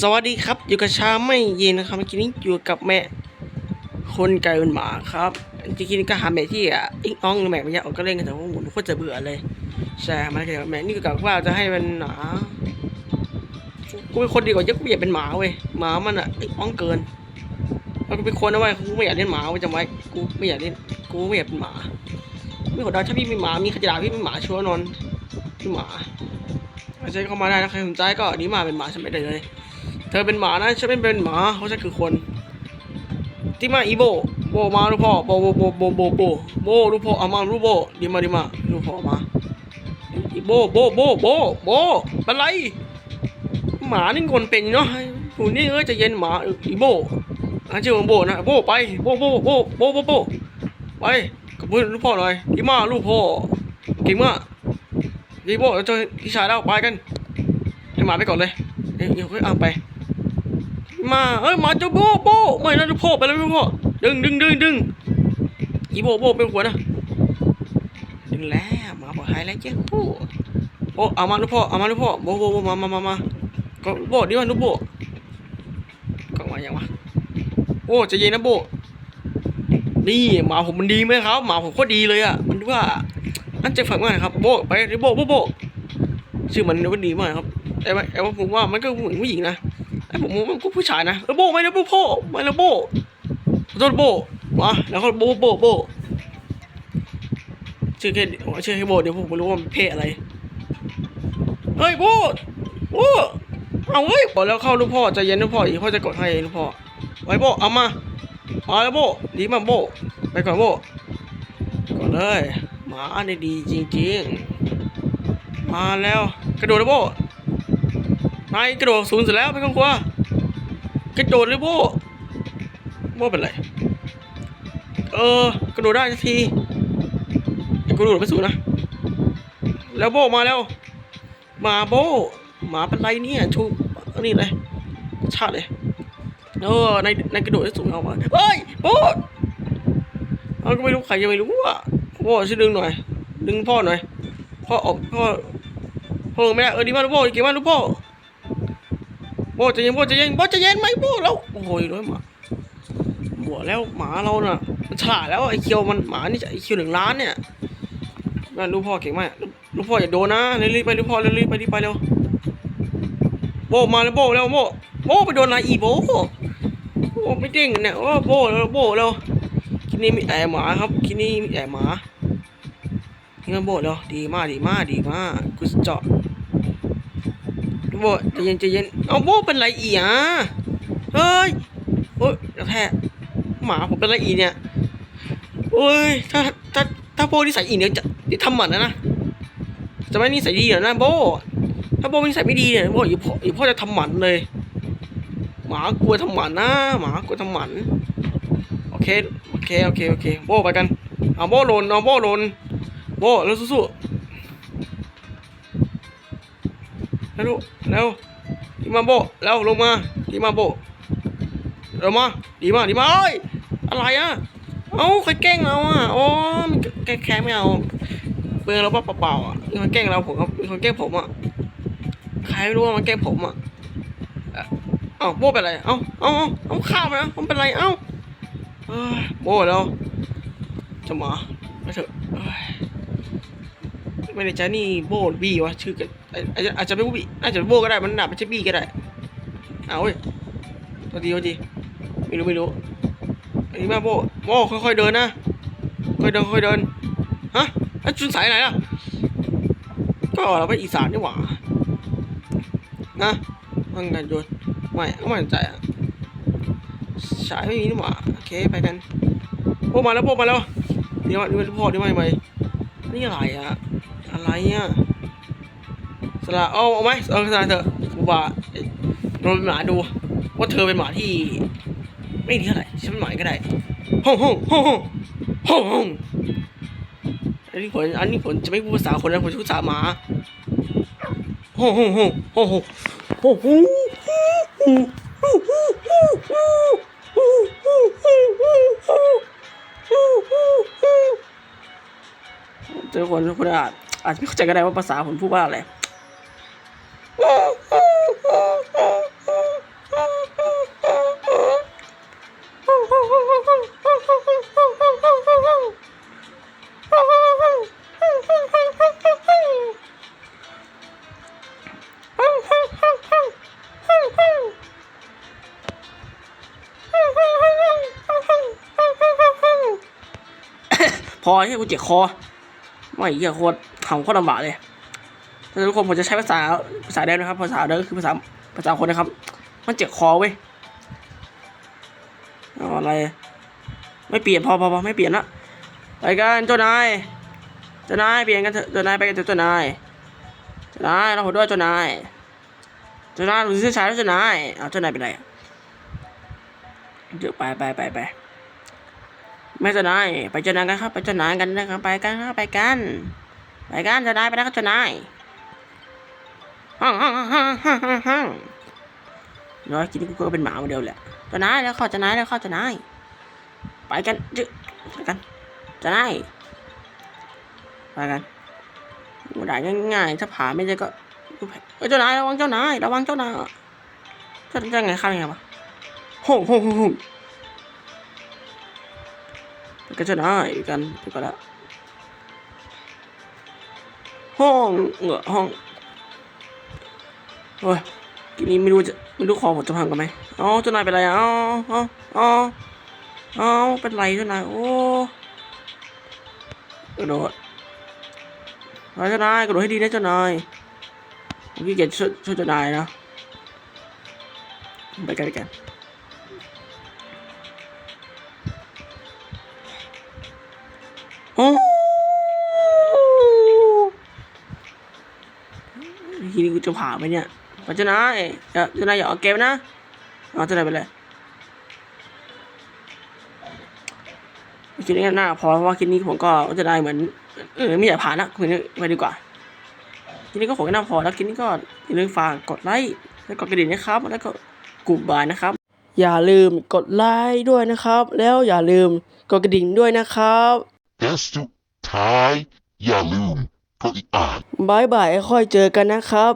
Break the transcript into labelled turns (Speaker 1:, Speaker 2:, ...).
Speaker 1: สวัสดีครับ อยู่กับชาไม่เย็นนะครับเมื่อกี้นี้อยู่กับแม่คนไก่เป็นหมาครับจริงๆก็หาแม่ที่อะอิงอ้องแม่ไม่ยากออกก็เล่นกันแต่ว่าหมุนโคตรจะเบื่อเลยใช่มาเกี่ยวกับแม่นี่ก็กับว่าจะให้มันหนากูเป็นคนดีกว่าเยอะกูอยากเป็นหมาเว้ยหมามันอะอิงอ้องเกินแล้วกูเป็นคนนะเว้ยกูไม่อยากเล่นหมาเว้ยจำไว้กูไม่อยากเล่นกูไม่อยากเป็นหมาไม่ขอดาถ้าพี่มีหมามีขยะพี่เป็นหมาชัวร์นอนพี่หมา อาจารย์เข้ามาได้นะใครสนใจก็นี่มาเป็นหมาฉันไม่ได้เลย เธอเป็นหมานะฉันไม่เป็นหมาเพราะฉันคือคนที่มาอีโบโบมาลูกพ่อโบโบโบโบโบโบโบลูกพ่อเอามาลูกโบดีมาดีมาลูกพ่อมาอีโบโบโบโบโบเป็นไร หมานี่คนเป็นเนาะผู้นี่เอ้ยจะเย็นหมาอีโบอาชื่อของโบนะโบไปโบโบโบโบโบโบไปกับมือลูกพ่อหน่อยดีมาลูกพ่อเก่งมาก ดีโบเราเจอพี่ชายแล้วไปกันให้หมาไปก่อนเลยเดี๋ยวเดี๋ยวค่อยเอาไป มาเอ้ยหมาเจ้าโบโบไม่นะลูกพ่อไปแล้วลูกพ่อดึงดึงดึงดึงอีโบโบเป็นหัวนะดึงแล้วหมาบอกหายแล้วเจ้าโบโอ้เอามาลูกพ่อเอามาลูกพ่อโบโบโบมามามามาก็โบดีว่าลูกโบก็มาอย่างวะโอ้จะเย็นนะโบนี่หมาผมมันดีไหมครับหมาผมโคตรดีเลยอะมันว่า นั่นจะฝังมากนะครับโบไปริโบโบโบชื่อมันก็ดีมากครับแต่ว่าแต่ว่าผมว่ามันก็เหมือนผู้หญิงนะไอ้ผมมันก็ผู้ชายนะเออโบไม่นะโบพ่อไม่นะโบขอโทษโบมาแล้วก็โบโบโบชื่อแค่ชื่อแค่โบเดี๋ยวผมไม่รู้ว่ามันเพศอะไรเฮ้ยโบโบเอาเฮ้ยบอกแล้วเข้าลูกพ่อใจเย็นลูกพ่ออีกพ่อจะกดให้ลูกพ่อไว้โบเอามามาแล้วโบดีมากโบไปก่อนโบก่อนเลย มาเนี่ยดีจริงๆ มาแล้วกระโดดเลยโบนายกระโดดสูงเสร็จแล้วไม่ต้องกลัวกระโดดเลยโบโบเป็นไร เออกระโดดได้สักทีกระโดดไม่สูงนะ แล้วโบมาแล้ว มาโบหมาเป็นไรเนี่ยชูนนี้เลยชาติเลยเออในในกระโดดได้สูงเอามาเฮ้ยโบเราก็ไม่รู้ใครจะไม่รู้อะ พ่อช่วยดึงหน่อย ดึงพ่อหน่อย พ่อออกพ่อพ่อไม่ได้เออดีมากลูกพ่อเก่งมากลูกพ่อพ่อใจะเย็นพ่อใจะเย็นพ่อใจะเย็นไหมพ่อแล้วโอ้ยน้อยหมาบัวแล้วหมาเราน่ะมันฉลาดแล้วไอ้เคียวมันหมานี่ไอ้เคียวหนึ่งล้านเนี่ยนั่นลูกพ่อเก่งมากลูกพ่ออย่าโดนนะรีบไปลูกพ่อรีบไปรีบไปเร็วโบมาแล้วโบแล้วโบโบไปโดนอะไรอีโบโบไม่เด้งเนี่ยโอ้โบแล้วโบแล้วที่นี่มีแอหมาครับที่นี่มีแอหมา ที่มันโบดแล้วดีมากดีมากดีมากกูเจาะโบใจะเย็นใจะเย็นเอาโบเป็นไรอีอะเฮ้ยโอ้ยแทกหมาผมเป็นไรอีเนี่ยโอ้ยถ้าถ้าถ้าโบนิสัยอีเนี่ยจะจะทำหมันนะนะจะไม่นิสัยดีเหรอนะโบถ้าโบนิสัยไม่ดีเนี่ยโบอย่าพ่ออย่พ่อจะทำหมันเลย หมากลัวทำหมันนะหมากลัวทำหมันโอเคโอเคโอเคโอเคโบไปกันเอาโบหล่นเอาโบหล่น โบแล้วสู้ๆแล้วแล้วดีมาโบแล้วลงมาดีมาโบลงมาดีมาดีมาเอ้ยอะไรอะเอ้าใครแกล้งเราอะอ๋อแกล้งแค่ไม่เอาเบื่อเราเปล่าๆอะมีคนแกล้งเราผมมีคนแกล้งผมอะใครไม่รู้ว่ามันแกล้งผมอะเอ้าโบเป็นไรเอ้าเอ้าเอ้าเอ้าข้ามไปนะผมเป็นไรเอ้าโบแล้วจะมาไม่เถอะ ไม่ได้ใช้นี่โบหรือบี้วะชื่อกันอาจจะอาจจะไม่บี้อาจจะโบก็ได้มันหนาไม่ใช่บี้ก็ได้เอาเว้ยตัวดีตัวดีไม่รู้ไม่รู้อันนี้มาโบโบค่อยๆเดินนะค่อยเดินค่อยเดินฮะไอ้ชุนสายไหนล่ะก็เราไปอีสานนี่หว่านะว่างกันโยนไม่ไม่สนใจอะสายไม่มีนี่หว่าโอเคไปกันโอ้มาแล้วโอ้มาแล้วเดี๋ยวเดี๋ยวพ่อเดี๋ยวมาใหม่นี่อะไรอะ อะไรอะสละเอาเอาไหมเอาสละเถอะกูว่าเราเป็นหมาดูว่าเธอเป็นหมาที่ ไม่ดีเท่าไหร่ฉันเป็นหมาก็ได้ห้องห้องห้องห้องห้องห้องอันนี้ผลอันนี้ผลจะไม่พูดภาษาคนนะผมจะพูดภาษาหมาห้องห้องห้องห้องห้องห้องห้องเจอคนทุกคนอาจ อาจจะไม่เข้าใจก็ได้ว่าภาษาผมพูดว่าอะไรพอให้กูเจ็บคอ ไม่เหี้ยโคตรทำโคตรลำบากเลยแต่ทุกคนผมจะใช้ภาษาภาษาเดิมนะครับ ภาษาเดิมคือภาษาภาษาคนนะครับ มันเจ็บคอเว้ยอะไร ไม่เปลี่ยนพอพอพอไม่เปลี่ยนละไปกันเจ้านายเจ้านายเปลี่ยนกันเถอะเจ้านายไปกันเถอะเจ้านายเจ้านายเราขอด้วยเจ้านายเจ้านายหรือเสื้อชายเจ้านายเอาเจ้านายเป็นไรเดี๋ยวไปไปไปไป ไม่จ้านายไปเจ้านากันครับ ไปเจ้านากันนะครับไปกันครับไปกัน ไปกันจ้านายไปแล้วครับเจ้านายฮ่องฮ่องฮ่องฮ่องฮ่องฮ่องน้อยกินกูก็เป็นหมาเหมือนเดิมแหละเจ้านายแล้วเข้าเจ้านายแล้วเข้าเจ้านายไปกันจึไปกันจะได้ไปกันโอ้ได้ง่ายๆถ้าผ่าไม่ได้ก็เอ้ยเจ้านายระวังเจ้านายระวังเจ้านายจะจะไงข้ายังไงวะโฮ่งโฮ่งโฮ่ง กันเจ้านายกันกันละห้องเหงอห้องโอ้ยทีนี้ไม่รู้จะไม่รู้คอผมจะพังกันไหมอ๋อเจ้านายเป็นไรอ๋ออ๋ออ๋อเป็นไรเจ้านายโอ้กระโดดไปเจ้านายกระโดดให้ดีนะเจ้านายเมื่อกี้เกียรช่วยช่วยเจ้านายนะไปกันไปกัน ทีนี้กูจะผ่าไหมเนี่ยไปเจ้านายเจ้านายอย่าเอาเกมนะเอาเจ้านายไปเลยคลิปนี้น่าพอเพราะว่าคลิปนี้ผมก็จะได้เหมือนเออไม่อยากผ่านละคุยไปดีกว่าคลิปนี้ก็ผมก็น่าพอแล้วคลิปนี้ก็อย่าลืมฝากกดไลค์และกดกระดิ่งนะครับ แล้วก็กลุ่มบายนะครับ อย่าลืมกดไลค์ด้วยนะครับ แล้วอย่าลืมกดกระดิ่งด้วยนะครับ
Speaker 2: และสุดท้าย อย่าลืมกดอีกอ่าน
Speaker 1: บายบายค่อยเจอกันนะครับ